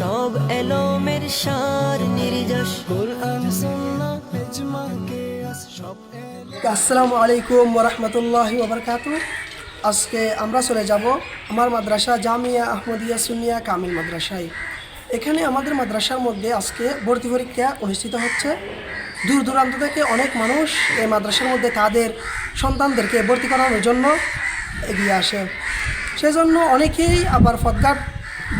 সব এলোমের সার নির্যাস। কোরআন আসসালামু আলাইকুম ওরহমতুল্লাহি আজকে আমরা চলে যাব আমার মাদ্রাসা জামিয়া আহমদিয়া সুনিয়া কামিল মাদ্রাসায়। এখানে আমাদের মাদ্রাসার মধ্যে আজকে ভর্তি পরীক্ষা অনুষ্ঠিত হচ্ছে। দূর দূরান্ত থেকে অনেক মানুষ এই মাদ্রাসার মধ্যে তাদের সন্তানদেরকে ভর্তি করানোর জন্য এগিয়ে আসে। সেজন্য অনেকেই আবার ফদঘাট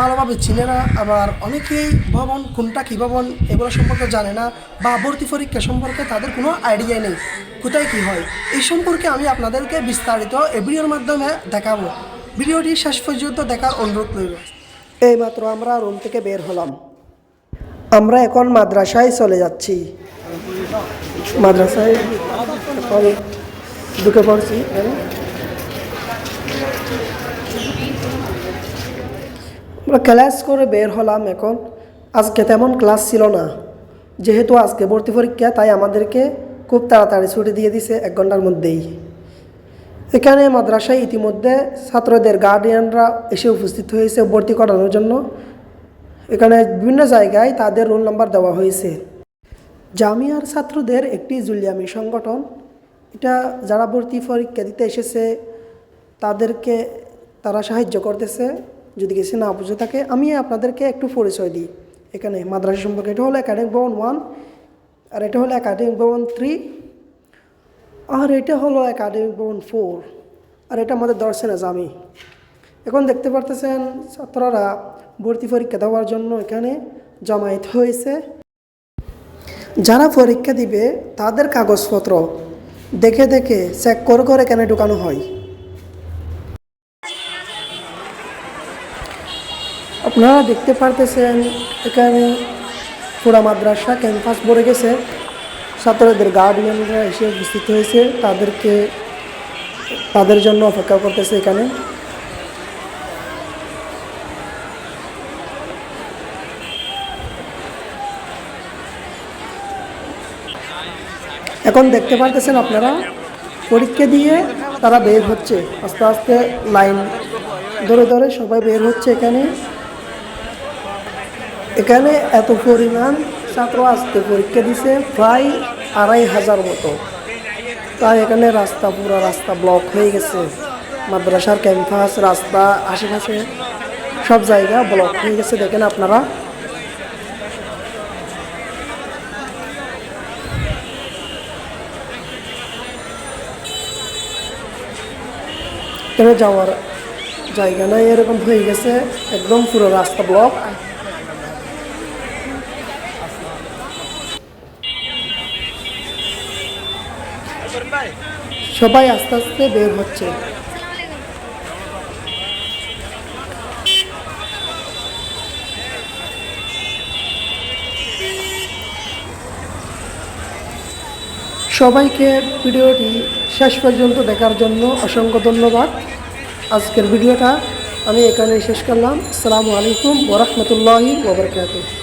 ভালোভাবে চিনে না আবার অনেকেই ভবন, কোনটা কী ভবন, এগুলো সম্পর্কে জানে না বা ভর্তি পরীক্ষা সম্পর্কে তাদের কোনো আইডিয়া নেই। কোথায় কী হয়? এই সম্পর্কে আমি আপনাদেরকে বিস্তারিত এই ভিডিওর মাধ্যমে দেখাবো। ভিডিওটি শেষ পর্যন্ত দেখার অনুরোধ রইল। এইমাত্র আমরা রুম থেকে বের হলাম। আমরা এখন মাদ্রাসায় চলে যাচ্ছি। মাদ্রাসায়, ঢুকে পড়ছি। আমরা ক্লাস করে বের হলাম এখন। আজকে তেমন ক্লাস ছিল না। যেহেতু আজকে ভর্তি পরীক্ষা, তাই আমাদেরকে খুব তাড়াতাড়ি ছুটি দিয়ে দিছে এক ঘণ্টার মধ্যেই। এখানে মাদ্রাসায় ইতিমধ্যে ছাত্রদের গার্ডিয়ানরা এসে উপস্থিত হয়েছে ভর্তি করানোর জন্য। এখানে বিভিন্ন জায়গায় তাদের রোল নাম্বার দেওয়া হয়েছে। জামিয়ার ছাত্রদের একটি জুলিয়ামি সংগঠন। এটা যারা ভর্তি পরীক্ষা দিতে এসেছে, তাদেরকে তারা সাহায্য করতেছে। যদি কিছু না বুঝে থাকে, আমি আপনাদেরকে একটু পরিচয় দিই। এখানে মাদ্রাসা সম্পর্কে এটা হলো একাডেমিক ভবন ওয়ান আর এটা হলো একাডেমিক ভবন থ্রি আর এটা হলো একাডেমিক ভবন ফোর আর এটা আমাদের দর্শন জামি এখন দেখতে পারতেছেন ছাত্ররা ভর্তি পরীক্ষা দেওয়ার জন্য এখানে জমায়েত হয়েছে। যারা পরীক্ষা দিবে তাদের কাগজপত্র দেখে দেখে চেক করে করে এখানে ঢুকানো হয়। আপনারা দেখতে পারতেছেন, এখানে পুরা মাদ্রাসা ক্যাম্পাস ভরে গেছে। ছাত্রদের গার্ডিয়ানরা এসে উপস্থিত হয়েছে, তাদেরকে, তাদের জন্য অপেক্ষা করতেছে এখানে। এখন দেখতে পারতেছেন আপনারা, পরীক্ষা দিয়ে তারা বের হচ্ছে। আস্তে আস্তে লাইন ধরে ধরে সবাই বের হচ্ছে এখানে। এখানে এত পরিমাণ ছাত্র আসতে পরীক্ষা দিছে, প্রায় আড়াই হাজার মতো। তাই এখানে রাস্তা, পুরো রাস্তা ব্লক হয়ে গেছে। মাদ্রাসার ক্যাম্পাস রাস্তা, আশেপাশে সব জায়গা ব্লক হয়ে গেছে, দেখেন আপনারা। এখানে যাওয়ার জায়গা নাই, এরকম হয়ে গেছে, একদম পুরো রাস্তা ব্লক সবাই আস্তে আস্তে বের হচ্ছে। সবাইকে ভিডিওটি শেষ পর্যন্ত দেখার জন্য অসংখ্য ধন্যবাদ। আজকের ভিডিওটা আমি এখানে শেষ করলাম। আসসালামু আলাইকুম ওরহমতুল্লাহি ওবরকাতুহ